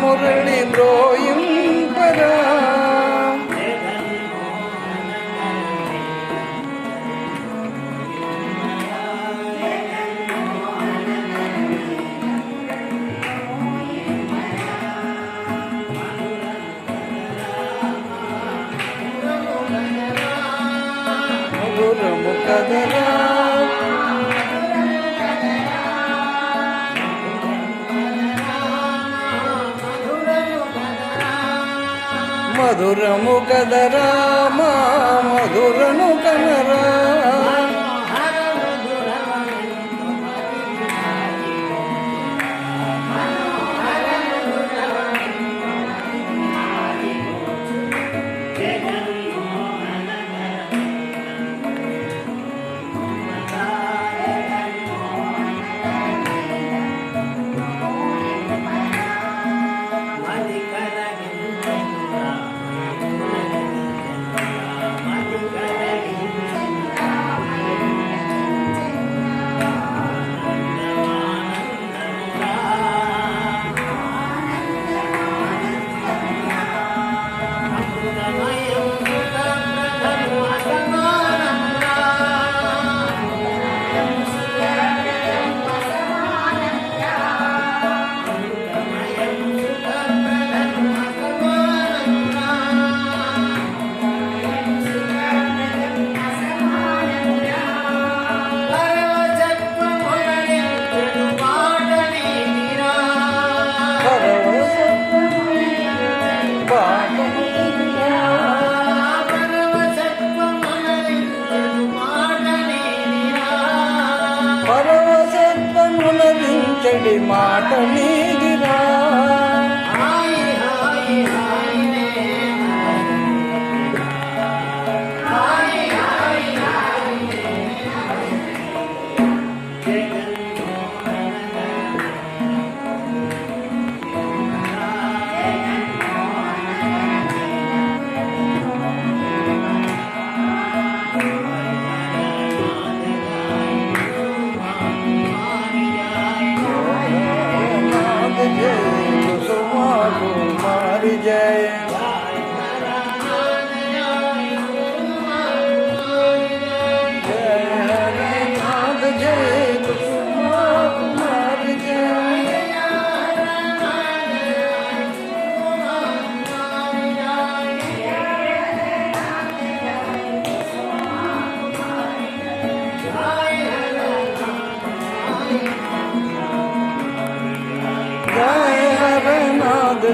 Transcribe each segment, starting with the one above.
మురళి మ్రోయింపరా మధురము కదరా మధురము కదరామా మధురను కనరా. పరవసత్వమునరించడి మాట నీదిరా.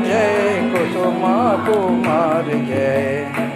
જય કુસુમા કુમાર જય